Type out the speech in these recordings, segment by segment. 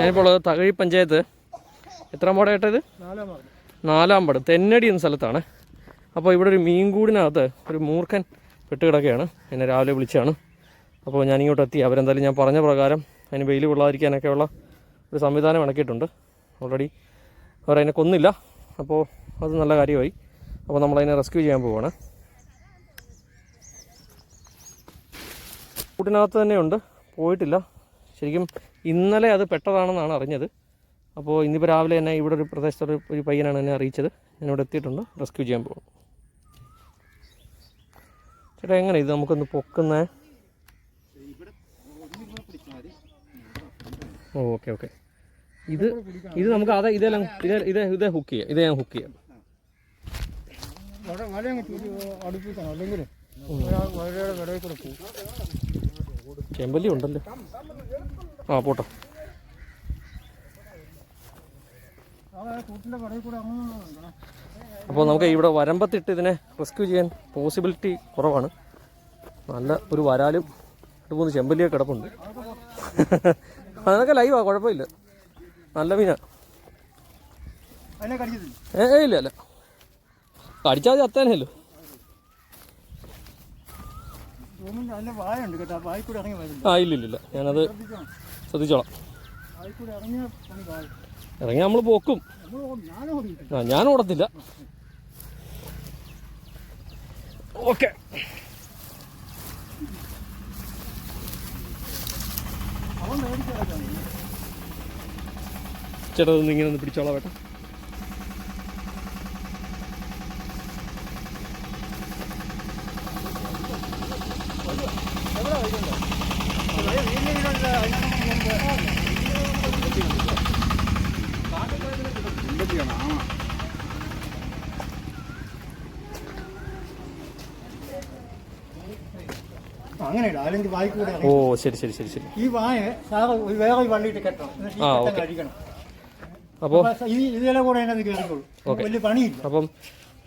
ഞാനിപ്പോൾ തകഴി പഞ്ചായത്ത്. എത്രാം പാടാ കേട്ടത്? നാലാം പാട് തെന്നടി എന്ന സ്ഥലത്താണ്. അപ്പോൾ ഇവിടെ ഒരു മീൻകൂടിനകത്ത് ഒരു മൂർഖൻ പെട്ടുകിടക്കുകയാണ്. എന്നെ രാവിലെ വിളിച്ചാണ്. അപ്പോൾ ഞാനിങ്ങോട്ട് എത്തി. അവരെന്തായാലും ഞാൻ പറഞ്ഞ പ്രകാരം അതിന് വെയിൽ കൊള്ളാതിരിക്കാനൊക്കെയുള്ള ഒരു സംവിധാനം ഇണക്കിയിട്ടുണ്ട്. ഓൾറെഡി അവരതിനെ കൊന്നില്ല. അപ്പോൾ അത് നല്ല കാര്യമായി. അപ്പോൾ നമ്മളതിനെ റെസ്ക്യൂ ചെയ്യാൻ പോവുകയാണ് കൂട്ടിനകത്ത് തന്നെയുണ്ട്. പോയിട്ടില്ല. ശരിക്കും ഇന്നലെ അത് പെട്ടതാണെന്നാണ് അറിഞ്ഞത്. അപ്പോൾ ഇന്നിപ്പോൾ രാവിലെ തന്നെ ഇവിടെ ഒരു പ്രദേശത്തൊരു ഒരു പയ്യനാണ് എന്നെ അറിയിച്ചത്. ഞാനിവിടെ എത്തിയിട്ടുണ്ട്. റെസ്ക്യൂ ചെയ്യാൻ പോകും ചേട്ടാ എങ്ങനെ ഇത് നമുക്കൊന്ന് പൊക്കുന്നേ? ഓ ഓക്കെ ഓക്കെ. ഇത് ഇത് നമുക്ക് അതെ ഇതെല്ലാം ഇതേ ഇതേ ഇതേ ഹുക്ക് ചെയ്യാം. ഇതേ ഞാൻ ഹുക്ക് ചെയ്യാം. അടുപ്പിക്കണം. അല്ലെങ്കിൽ ചെമ്പല്ലി ഉണ്ടല്ലോ ആ പോട്ടോ. അപ്പോൾ നമുക്ക് ഇവിടെ വരമ്പത്തിട്ട് ഇതിനെ റെസ്ക്യൂ ചെയ്യാൻ പോസിബിലിറ്റി കുറവാണ്. നല്ല ഒരു വരാലും രണ്ട് മൂന്ന് ചെമ്പല്ലിയൊക്കെ കിടപ്പുണ്ട്. അതൊക്കെ ലൈവാ കുഴപ്പമില്ല. നല്ല മീനാ. ഏ ഇല്ല അല്ല കടിച്ചാൽ മതി ആ ഇല്ലില്ല ഞാനത് ശ്രദ്ധിച്ചോളാം. ഇറങ്ങി നമ്മൾ പോക്കും. ആ ഞാൻ ഓടത്തില്ല. ഓക്കെ. ചേട്ടാ ഇങ്ങനെ ഒന്ന് പിടിച്ചോളാം വേട്ടാ അല്ലെങ്കിൽ ഓ ശരി ശരി ശരി ശരി. ഈ വായ സാറ് വേറെ ഒരു വള്ളിയിട്ട് കെട്ടണം എന്നിട്ട് ഈ ആ, കെട്ടം ഓക്കേ. കഴിക്കണം അപ്പോൾ അപ്പൊ ഈ ഇതിലെ കൂടെ അതിനകത്ത് കയറിക്കോളൂ. ഓക്കേ. വലിയ പണിയില്ല. അപ്പം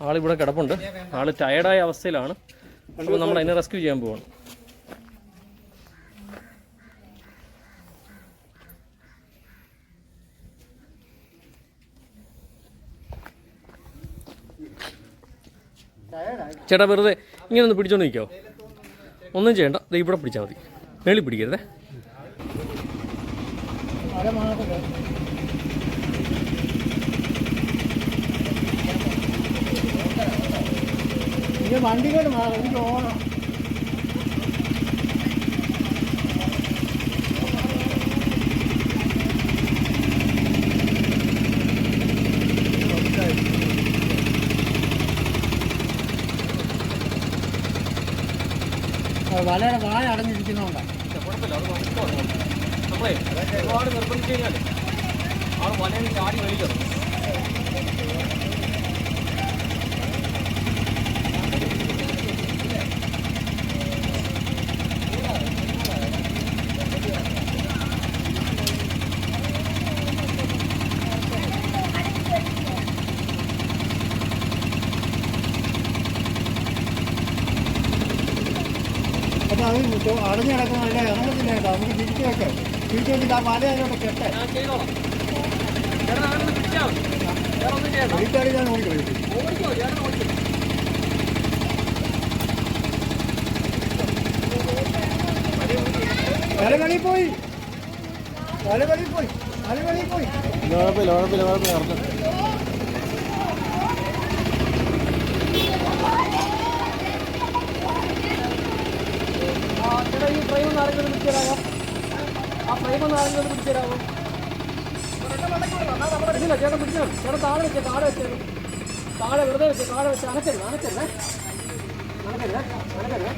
ആളിവിടെ കിടപ്പുണ്ട്. ആൾ ടയർഡായ അവസ്ഥയിലാണ്. അപ്പോൾ നമ്മൾ അതിനെ റെസ്ക്യൂ ചെയ്യാൻ പോവാണ്. ചേട്ടാ വെറുതെ ഇങ്ങനെ ഒന്ന് പിടിച്ചോണ്ട് നിൽക്കാവോ ഒന്നും ചെയ്യണ്ട. ദേ ഇവിടെ പിടിച്ചാൽ മതി. മേളി പിടിക്കരുതേ. ഇത് വണ്ടികൾ മാറും. എനിക്ക് ഓണം. വലയുടെ വായ അടഞ്ഞിരിക്കുന്നതുകൊണ്ടാണ് നമ്മളെ ഒരുപാട് നിർബന്ധിച്ചു കഴിഞ്ഞാൽ ആ വലയിൽ ചാടി വലിക്കണം അത് അടഞ്ഞു കിടക്കുന്നതല്ല ഇറങ്ങത്തില്ല കേട്ടോ. നമുക്ക് തിരിച്ചു വെക്കാം. തിരിച്ചു വെച്ചിട്ട് ആ വല അതിലോട്ട് കെട്ടെ. കഴിക്കും ഓടിക്കോ വലകളി പോയി. വലകളി പോയി. വലകളി പോയി. കുഴപ്പമില്ല കുഴപ്പമില്ല കുഴപ്പമില്ല ഈ ഫ്രെയിം ഒന്ന് ആരെങ്കിലും പിടിച്ചു തരാമോ? ആ ഫ്രെയിം ഒന്ന് ആരെങ്കിലും പിടിച്ചു തരാമോ? ഇല്ല ചേട്ടൻ പിടിച്ചോ ചേട്ടൻ താഴെ വെച്ചേ താഴെ വെച്ചേ. താഴെ വെറുതെ വെച്ചേ താഴെ വെച്ച്. അനക്കരുത് അനക്കരുത്. അനക്കരുത് അനക്കരുത്.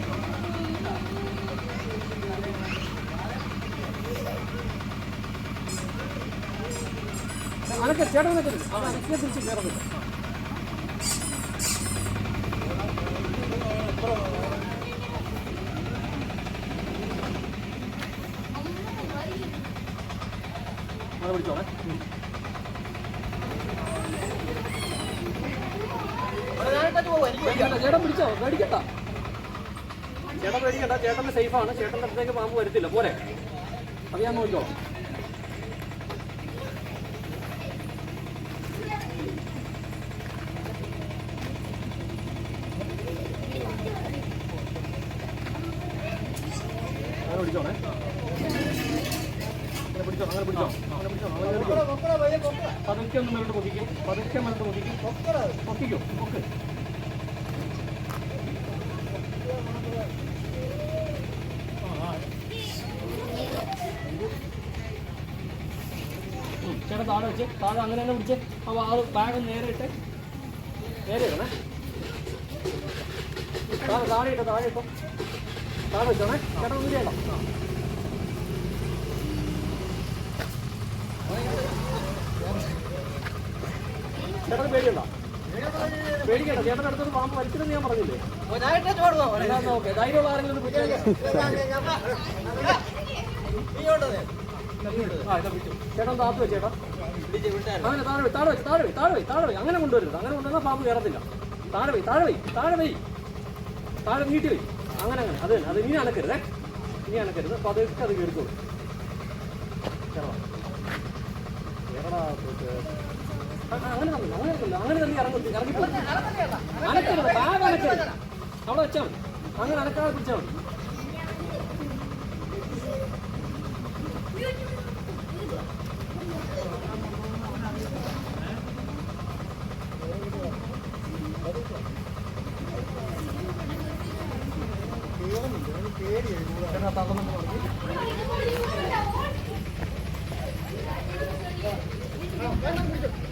അനക്കരുത് ചേട്ടൻ അനക്കരുത്. ആ അനക്കിനെ പിടിച്ച് കയറുന്നില്ല അത് പിടിച്ചോളെ ചേട്ടൻ പിടിച്ചോ? മേടിക്കണ്ട ചേട്ടൻ പേടിക്കണ്ട ചേട്ടന്റെ സേഫാണ് ചേട്ടന്റെ അടുത്തേക്ക് പാമ്പ് വരത്തില്ല. പോരെ. അത് ഞാൻ നോക്കോ പിടിച്ചോണേ അങ്ങനെ പിടിച്ചോ? അങ്ങനെ പിടിച്ചോ? അങ്ങനെ പിടിച്ചോ? അങ്ങനെ പതുക്കെ ഒന്ന് മുന്നോട്ട് പൊക്കിക്കും. പതുക്കെ മുന്നോട്ട് പൊക്കിക്കും. പൊക്കിക്കും. പൊക്ക്. ചേട്ടാ വെച്ച് താഴെ അങ്ങനെ തന്നെ പിടിച്ച് അപ്പോൾ ആ ബാഗ് നേരെ ഇട്ട് നേരെ ഇടണേ താഴെ താഴെ ഇട്ടോ താഴെ ഇട്ടോ താഴെ വെച്ചോണേ ചേട്ടാ ഒന്നും ചെയ്യണം. ചേട്ടന് പേടിയുണ്ടോ പേടിക്കണ്ട ചേട്ടൻ പാമ്പ് ഞാൻ പറഞ്ഞില്ലേ ധൈര്യമുള്ള ആരെങ്കിലും. ചേട്ടൻ താത്തു ചേട്ടാ അങ്ങനെ താഴെ താഴെ വെച്ച് താഴെ താഴെ താഴെ. അങ്ങനെ കൊണ്ടുവരരുത്. അങ്ങനെ കൊണ്ടുവന്നാൽ പാമ്പ് കയറത്തില്ല താഴെ പോയി താഴെ പോയി താഴെ പോയി. താഴെ നീട്ടി പോയി. അങ്ങനെ അങ്ങനെ. അത് തന്നെ. അത് ഇനി അനക്കരുതേ ഇനി അനക്കരുത്. അപ്പൊ അതൊക്കെ അത് കയറിക്കോളൂ അങ്ങനെ തന്നെ അങ്ങനെ അങ്ങനെ തന്നെ ഇറങ്ങി ഇറങ്ങി അനക്കരുത് ബാഗ് അനക്കരുത് അവിടെ വെച്ചാൽ മതി. അങ്ങനെ അനക്കാതെ പിടിച്ചാൽ മതി.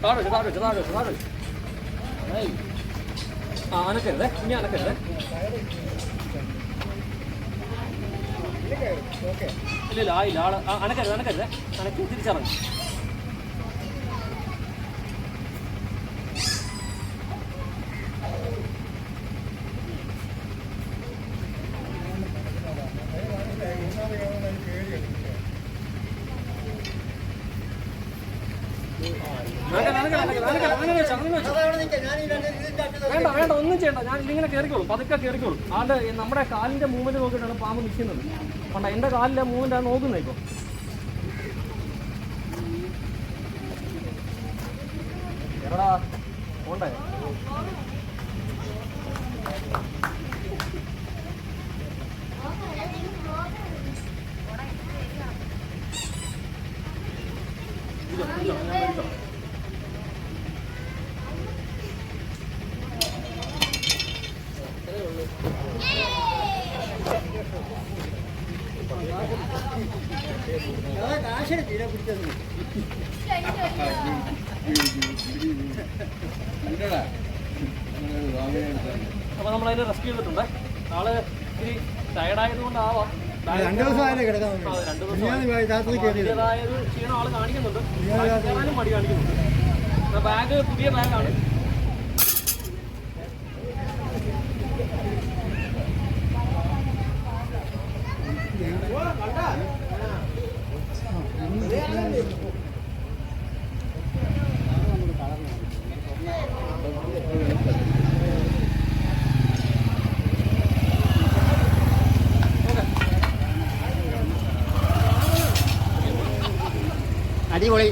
താഴെ താഴെ താഴെ താഴെ ആ ഇനി അനക്കരുതേ ഇല്ല ഇല്ല ആയില്ല ആൾ അനക്കരുത് അനക്കരുതേ. അനക്ക് തിരിച്ചിറങ്ങി അനക്കരുത്, അനക്കരുത്, അനക്കരുത്, അനക്കരുത്, അങ്ങനെ വെച്ച്, അങ്ങനെ വെച്ച്. വേണ്ട വേണ്ട ഒന്നും ചെയ്യണ്ട. ഞാൻ ഇതിങ്ങനെ കയറിക്കോളും പതുക്കെ കയറിക്കോളും ആളുടെ നമ്മുടെ കാലിന്റെ മൂവ്മെന്റ് നോക്കിയിട്ടാണ് പാമ്പ് നിൽക്കുന്നത് വേണ്ട എന്റെ കാലിന്റെ മൂവ്മെന്റ് ആണ് നോക്കുന്നത് ഇപ്പൊ. എവിടാ? പോണ്ടേ ഇതോ, ഇതോ, ഞാൻ വിളിച്ചോ. കാശിന് തീരെ പിടിച്ചത് അപ്പൊ നമ്മളതിനെ റെസ്ക്യൂ ചെയ്തിട്ടുണ്ട്. ആൾ ഇത്തിരി ടയർഡായതുകൊണ്ടാവാം രണ്ട് ദിവസമായാലേ കിടക്കാൻ രണ്ട് ദിവസം മിനിഞ്ഞാന്ന് രാത്രി കയറിയത്. അതിന്റെതായ ഒരു ക്ഷീണം ആൾ കാണിക്കുന്നുണ്ട്. മടി കാണിക്കുന്നുണ്ട്. ബാഗ് പുതിയ ബാഗാണ് അടിപൊളി.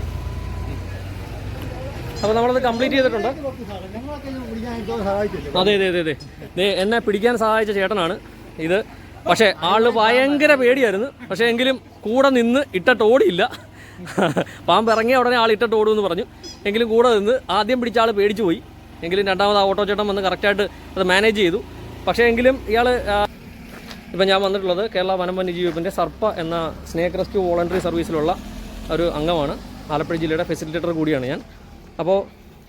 അപ്പോൾ നമ്മളത് കംപ്ലീറ്റ് ചെയ്തിട്ടുണ്ട്. അതെ അതെ അതെ അതെ. എന്നെ പിടിക്കാൻ സഹായിച്ച ചേട്ടനാണ് ഇത്. പക്ഷേ ആൾ ഭയങ്കര പേടിയായിരുന്നു. പക്ഷേ എങ്കിലും കൂടെ നിന്ന് ഇട്ടിട്ട് ഓടിയില്ല. പാമ്പ് ഇറങ്ങിയ ഉടനെ ആൾ ഇട്ടിട്ട് ഓടുമെന്ന് പറഞ്ഞു. എങ്കിലും കൂടെ നിന്ന് ആദ്യം പിടിച്ച ആൾ പേടിച്ചു പോയി. എങ്കിലും രണ്ടാമത് ആ ഓട്ടോ ചേട്ടൻ വന്ന് കറക്റ്റായിട്ട് അത് മാനേജ് ചെയ്തു. പക്ഷേ എങ്കിലും ഇയാൾ ഇപ്പം ഞാൻ വന്നിട്ടുള്ളത് കേരള വനം വന്യജീവി വകുപ്പിന്റെ സർപ്പ എന്ന സ്നേക്ക് റെസ്ക്യൂ വോളണ്ടറി സർവീസിലുള്ള ഒരു അംഗമാണ്. ആലപ്പുഴ ജില്ലയുടെ ഫെസിലിറ്റേറ്റർ കൂടിയാണ് ഞാൻ. അപ്പോൾ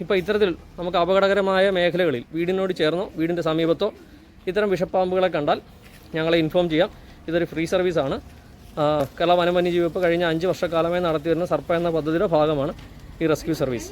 ഇപ്പോൾ ഇത്തരത്തിൽ നമുക്ക് അപകടകരമായ മേഖലകളിൽ വീടിനോട് ചേർന്നോ വീടിന്റെ സമീപത്തോ ഇത്തരം വിഷപ്പാമ്പുകളെ കണ്ടാൽ ഞങ്ങളെ ഇൻഫോം ചെയ്യാം. ഇതൊരു ഫ്രീ സർവീസാണ് കേരള വനം വന്യജീവി വകുപ്പ് കഴിഞ്ഞ അഞ്ച് വർഷക്കാലമായി നടത്തിവരുന്ന സർപ്പ എന്ന പദ്ധതിയുടെ ഭാഗമാണ് ഈ റെസ്ക്യൂ സർവീസ്.